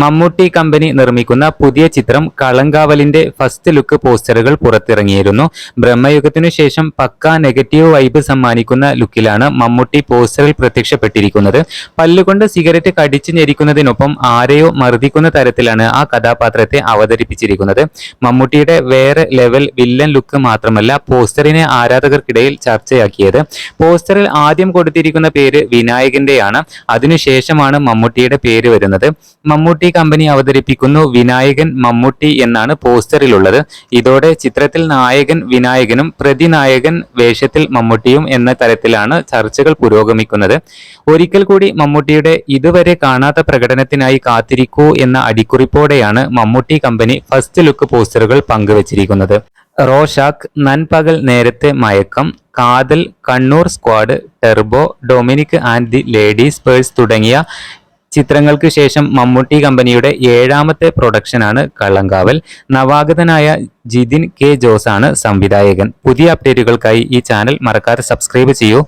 Mammootty company നിർമ്മിക്കുന്ന പുതിയ ചിത്രം കളങ്കാവലിന്റെ ഫസ്റ്റ് ലുക്ക് പോസ്റ്ററുകൾ പുറത്തിറങ്ങിയിരുന്നു. ബ്രഹ്മയുഗത്തിനു ശേഷം പക്ക നെഗറ്റീവ് വൈബ് സമ്മാനിക്കുന്ന ലുക്കിലാണ് മമ്മൂട്ടി പോസ്റ്ററിൽ പ്രത്യക്ഷപ്പെട്ടിരിക്കുന്നത്. പല്ലുകൊണ്ട് സിഗരറ്റ് കടിച്ചു ഞെരിക്കുന്നതിനൊപ്പം ആരെയോ മർദ്ദിക്കുന്ന തരത്തിലാണ് ആ കഥാപാത്രത്തെ അവതരിപ്പിച്ചിരിക്കുന്നത്. മമ്മൂട്ടിയുടെ വേറെ ലെവൽ വില്ലൻ ലുക്ക് മാത്രമല്ല പോസ്റ്ററിനെ ആരാധകർക്കിടയിൽ ചർച്ചയാക്കിയത്. പോസ്റ്ററിൽ ആദ്യം കൊടുത്തിരിക്കുന്ന പേര് വിനായകന്റെയാണ്. അതിനുശേഷമാണ് മമ്മൂട്ടിയുടെ പേര് വരുന്നത്. മമ്മൂട്ടി കമ്പനി അവതരിപ്പിക്കുന്നു വിനായകൻ മമ്മൂട്ടി എന്നാണ് പോസ്റ്ററിലുള്ളത്. ഇതോടെ ചിത്രത്തിൽ നായകൻ വിനായകനും പ്രതിനായകൻ വേഷത്തിൽ മമ്മൂട്ടിയും എന്ന തരത്തിലാണ് ചർച്ചകൾ പുരോഗമിക്കുന്നത്. ഒരിക്കൽ കൂടി മമ്മൂട്ടിയുടെ ഇതുവരെ കാണാത്ത പ്രകടനത്തിനായി കാത്തിരിക്കൂ എന്ന അടിക്കുറിപ്പോടെയാണ് മമ്മൂട്ടി കമ്പനി ഫസ്റ്റ് ലുക്ക് പോസ്റ്ററുകൾ പങ്കുവച്ചിരിക്കുന്നത്. Rorschach Nanpakal Nerathe Mayakkam Kaathal Kannur squad turbo Dominic and the ladies purse തുടങ്ങിയ ചിത്രങ്ങൾക്ക് ശേഷം മമ്മൂട്ടി കമ്പനിയുടെ ഏഴാമത്തെ പ്രൊഡക്ഷനാണ് കള്ളങ്കാവൽ. നവാഗതനായ ജിതിൻ കെ ജോസാണ് സംവിധായകൻ. പുതിയ അപ്ഡേറ്റുകൾക്കായി ഈ ചാനൽ മറക്കാതെ സബ്സ്ക്രൈബ് ചെയ്യൂ.